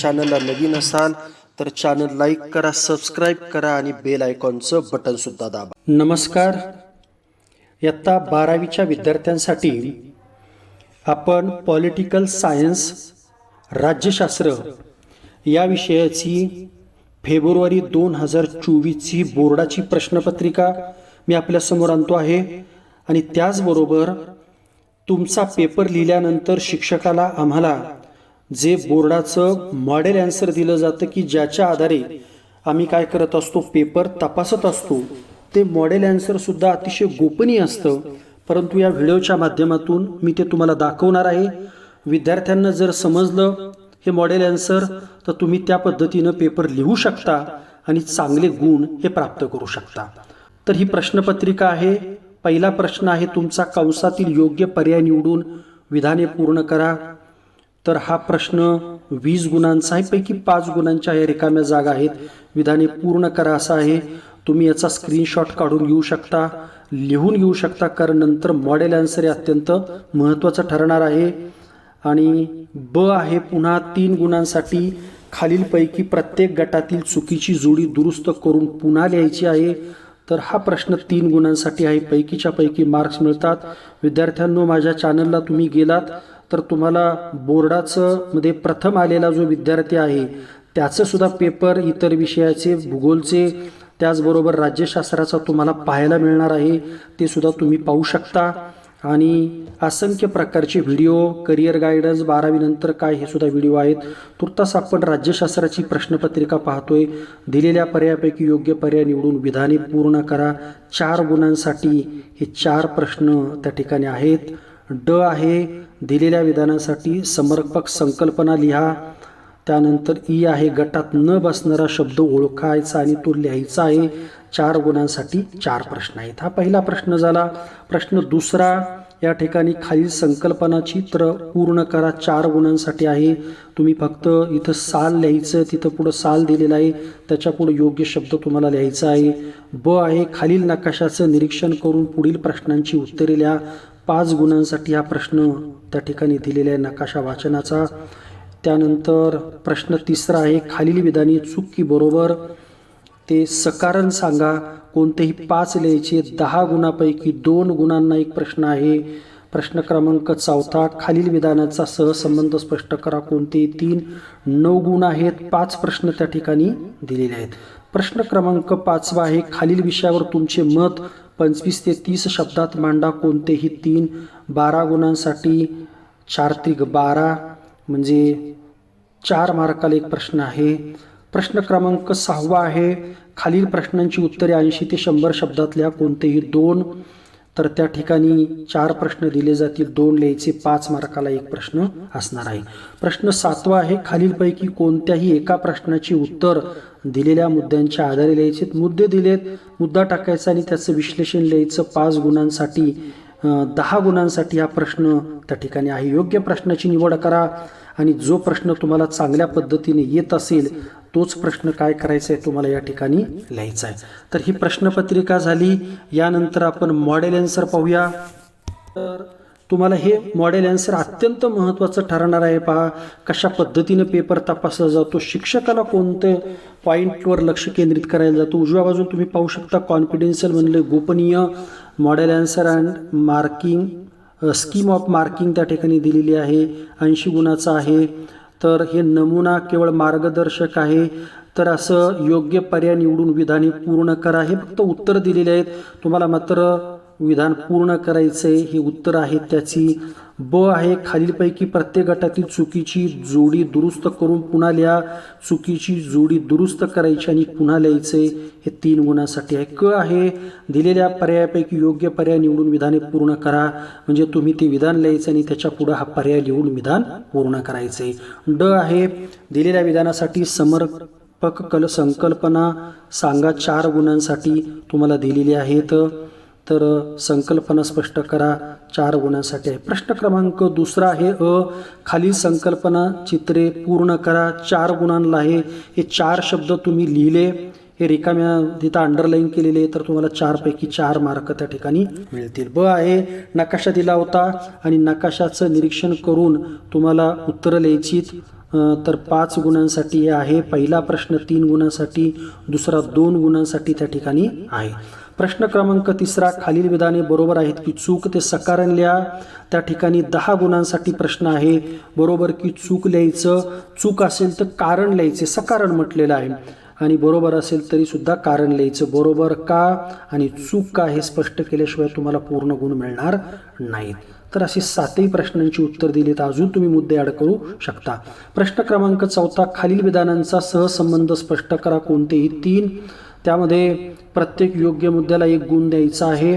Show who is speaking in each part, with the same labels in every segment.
Speaker 1: चॅनलला नवीन असाल तर चॅनल लाईक करा सबस्क्राईब करा आणि बेल आयकॉनचं बटनसुद्धा दाबा. नमस्कार. इयत्ता बारावीच्या विद्यार्थ्यांसाठी आपण पॉलिटिकल सायन्स राज्यशास्त्र या विषयाची फेब्रुवारी दोन हजार चोवीसची बोर्डाची प्रश्नपत्रिका मी आपल्यासमोर आणतो आहे. आणि त्याचबरोबर तुमचा पेपर लिहिल्यानंतर शिक्षकाला आम्हाला जे बोर्डाचं मॉडेल ॲन्सर दिलं जातं की ज्याच्या आधारे आम्ही काय करत असतो पेपर तपासत असतो ते मॉडेल ॲन्सरसुद्धा अतिशय गोपनीय असतं. परंतु या व्हिडिओच्या माध्यमातून मी ते तुम्हाला दाखवणार आहे. विद्यार्थ्यांना जर समजलं हे मॉडेल ॲन्सर तर तुम्ही त्या पद्धतीनं पेपर लिहू शकता आणि चांगले गुण हे प्राप्त करू शकता. तर ही प्रश्नपत्रिका आहे. पहिला प्रश्न आहे तुमचा कंसातील योग्य पर्याय निवडून विधाने पूर्ण करा. तर हा प्रश्न वीस गुणांचा आहे पैकी पाच गुणांच्या या रिकाम्या जागा आहेत. विधाने पूर्ण करा असा आहे. तुम्ही याचा स्क्रीनशॉट काढून घेऊ शकता लिहून घेऊ शकता कारण नंतर मॉडेल आन्सर हे अत्यंत महत्त्वाचं ठरणार आहे. आणि ब आहे पुन्हा तीन गुणांसाठी खालीलपैकी प्रत्येक गटातील चुकीची जोडी दुरुस्त करून पुन्हा लिहायची आहे. तर हा प्रश्न तीन गुणांसाठी आहे. पैकीच्या पैकी मार्क्स मिळतात. विद्यार्थ्यांनो माझ्या चॅनलला तुम्ही गेलात. तर तुम्हाला बोर्डाचं मध्ये प्रथम आलेला जो विद्यार्थी आहे त्याचं सुद्धा पेपर इतर विषयाचे भूगोलचे त्याचबरोबर राज्यशास्त्राचा तुम्हाला पाहायला मिळणार आहे ते सुद्धा तुम्ही पाहू शकता. आणि असंख्य प्रकारचे व्हिडिओ करिअर गायडन्स बारावीनंतर काय हे सुद्धा व्हिडिओ आहेत. तुर्तास आपण राज्यशास्त्राची प्रश्नपत्रिका पाहतोय. दिलेल्या पर्यायापैकी योग्य पर्याय निवडून विधाने पूर्ण करा. चार गुणांसाठी हे चार प्रश्न त्या ठिकाणी आहेत. ड आहे. दिलेल्या विधानासाठी समर्पक संकल्पना लिहा. त्यानंतर ई आहे. गटात न बसणारा शब्द ओळखायचा आणि तो लिहायचा आहे. चार गुणांसाठी चार प्रश्न आहेत. हा पहिला प्रश्न झाला. प्रश्न दुसरा या ठिकाणी खालील संकल्पनाची तर पूर्ण करा. चार गुणांसाठी आहे. तुम्ही फक्त इथं साल लिहायचं तिथं पुढं साल दिलेलं आहे. त्याच्यापुढं योग्य शब्द तुम्हाला लिहायचा आहे. ब आहे. खालील नकाशाचं निरीक्षण करून पुढील प्रश्नांची उत्तरे लिहा. पाच गुणांसाठी हा प्रश्न त्या ठिकाणी दिलेला आहे नकाशा वाचनाचा. त्यानंतर प्रश्न तिसरा आहे खालील विधानी चूक की बरोबर? ते सकारण सांगा. कोणतेही पाच लिहायचे दहा गुणापैकी दोन गुणांना एक प्रश्न आहे. प्रश्न क्रमांक चौथा खालील विधानाचा सहसंबंध स्पष्ट करा. कोणते तीन नऊ गुण आहेत पाच प्रश्न त्या ठिकाणी दिलेले आहेत. प्रश्न क्रमांक पाचवा आहे खालील विषयावर तुमचे मत पंचवीस ते तीस शब्दात मांडा कोणतेही तीन बारा गुणांसाठी चार त्रिक बारा म्हणजे चार मार्काला एक प्रश्न आहे. प्रश्न क्रमांक सहावा आहे. खालील प्रश्नांची उत्तरे ऐंशी ते शंभर शब्दातल्या कोणतेही दोन तर त्या ठिकाणी चार प्रश्न दिले जातील. दोन लिहायचे पाच मार्काला एक प्रश्न असणार आहे. प्रश्न सातवा आहे खालीलपैकी कोणत्याही एका प्रश्नाची उत्तर दिलेल्या मुद्द्यांच्या आधारे लिहायचे मुद्दे दिलेत मुद्दा टाकायचा आणि त्याचं विश्लेषण लिहायचं. पाच गुणांसाठी दहा गुणांसाठी हा प्रश्न त्या ठिकाणी आहे. योग्य प्रश्नाची निवड करा आणि जो प्रश्न तुम्हाला चांगल्या पद्धतीने येत असेल तोच प्रश्न काय करायचा आहे तुम्हाला या ठिकाणी लिहायचा आहे. तर ही प्रश्नपत्रिका झाली. यानंतर आपण मॉडेल ॲन्सर पाहूया. तर तुम्हाला हे मॉडेल ॲन्सर अत्यंत महत्त्वाचं ठरणार आहे पहा. कशा पद्धतीने पेपर तपासला जातो शिक्षकाला कोणते पॉईंटवर लक्ष केंद्रित करायला जातो? उजव्या बाजून तुम्ही पाहू शकता कॉन्फिडेन्शियल म्हणले गोपनीय model answer and marking scheme of marking त्या ठिकाणी दिलेली आहे. ऐंशी गुणाचा आहे. तर हे नमुना केवळ मार्गदर्शक आहे. तर असं योग्य पर्याय निवडून विधाने पूर्ण करा. हे फक्त उत्तर दिलेले आहेत. तुम्हाला मात्र विधान पूर्ण करायचं आहे हे उत्तर आहे. त्याची ब आहे खालीलपैकी प्रत्येक गटातील चुकीची जोडी दुरुस्त करून पुन्हा लिहा. चुकीची जोडी दुरुस्त करायची आणि पुन्हा लिहायचे हे तीन गुणांसाठी आहे. क आहे दिलेल्या पर्यायापैकी योग्य पर्याय निवडून विधाने पूर्ण करा. म्हणजे तुम्ही ते विधान लिहायचं आणि त्याच्या पुढं हा पर्याय लिहून विधान पूर्ण करायचे ड आहे दिलेल्या विधानासाठी समर्पक कल संकल्पना. सांगा चार गुणांसाठी तुम्हाला दिलेली आहेत. तर संकल्पना स्पष्ट करा. चार गुणांसाठी आहे. प्रश्न क्रमांक दुसरा आहे अ. खालील संकल्पना चित्रे पूर्ण करा. चार गुणांना आहे. हे चार शब्द तुम्ही लिहिले. हे रिकाम्या तिथं अंडरलाईन केलेले तर तुम्हाला चारपैकी चार मार्क त्या ठिकाणी मिळतील. ब आहे नकाशा दिला होता आणि नकाशाचं निरीक्षण करून तुम्हाला उत्तरं लिहायची तर पाच गुणांसाठी हे आहे. पहिला प्रश्न तीन गुणांसाठी दुसरा दोन गुणांसाठी त्या ठिकाणी आहे. प्रश्न क्रमांक तिसरा खालील विधाने बरोबर आहेत की चूक ते सकारण लिहा त्या ठिकाणी दहा गुणांसाठी प्रश्न आहे. बरोबर की चूक लिहायचं. चूक असेल तर कारण लिहायचे. सकारण म्हटलेलं आहे. आणि बरोबर असेल तरी सुद्धा कारण लिहायचं. बरोबर का? आणि चूक का हे स्पष्ट केल्याशिवाय तुम्हाला पूर्ण गुण मिळणार नाहीत. तर अशी सातही प्रश्नांची उत्तर दिली तर अजून तुम्ही मुद्दे ॲड करू शकता. प्रश्न क्रमांक चौथा खालील विधानांचा सहसंबंध स्पष्ट करा. कोणतेही तीन. त्यामध्ये प्रत्येक योग्य मुद्द्याला एक गुण द्यायचा आहे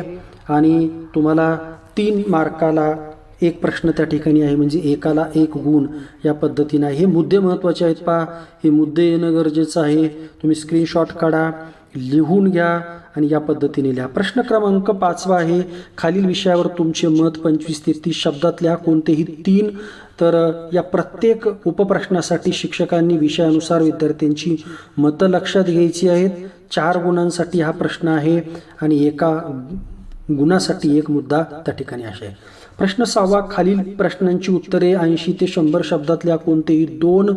Speaker 1: आणि तुम्हाला तीन मार्काला एक प्रश्न त्या ठिकाणी आहे म्हणजे एकाला एक गुण या पद्धतीने आहे. हे मुद्दे महत्त्वाचे आहेत पहा. हे मुद्दे येणं गरजेचं आहे. तुम्ही स्क्रीनशॉट काढा लिहून घ्या आणि या पद्धतीने लिहा. प्रश्न क्रमांक पाचवा आहे. खालील विषयावर तुमचे मत पंचवीस ते तीस शब्दात लिहा. कोणतेही तीन तर या प्रत्येक उपप्रश्नासाठी शिक्षकांनी विषयानुसार विद्यार्थ्यांची मतं लक्षात घ्यायची आहेत. चार गुणांसाठी हा प्रश्न आहे आणि एका गुणासाठी एक मुद्दा त्या ठिकाणी आहे. प्रश्न सहावा खालील प्रश्नांची उत्तरे ऐंशी ते शंभर शब्दातल्या कोणतेही दोन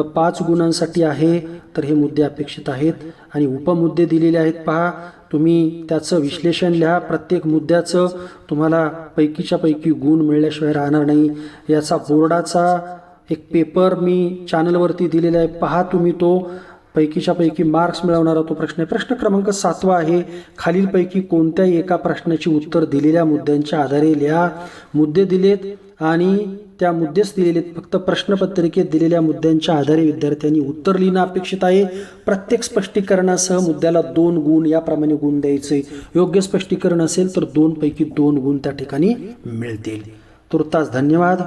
Speaker 1: पाच गुणांसाठी आहे तर हे मुद्दे अपेक्षित आहेत. आणि उपमुद्दे दिलेले आहेत पहा. तुम्ही त्याचं विश्लेषण लिहा. प्रत्येक मुद्द्याचं तुम्हाला पैकीच्या पैकी गुण मिळल्याशिवाय राहणार नाही. याचा बोर्डाचा एक पेपर मी चॅनलवरती दिलेला आहे. पहा तुम्ही तो. पैकीच्या पैकी मार्क्स मिळवणारा तो प्रश्न आहे. प्रश्न क्रमांक सातवा आहे. खालीलपैकी कोणत्याही एका प्रश्नाची उत्तर दिलेल्या मुद्द्यांच्या आधारे लिहा. मुद्दे दिलेत आणि त्या मुद्देच दिलेले फक्त प्रश्नपत्रिकेत दिलेल्या मुद्द्यांच्या आधारे विद्यार्थ्यांनी उत्तर लिहिणं अपेक्षित आहे. प्रत्येक स्पष्टीकरणासह मुद्द्याला दोन गुण याप्रमाणे गुण द्यायचे. योग्य स्पष्टीकरण असेल तर दोनपैकी दोन गुण त्या ठिकाणी मिळतील. तुर्तास धन्यवाद.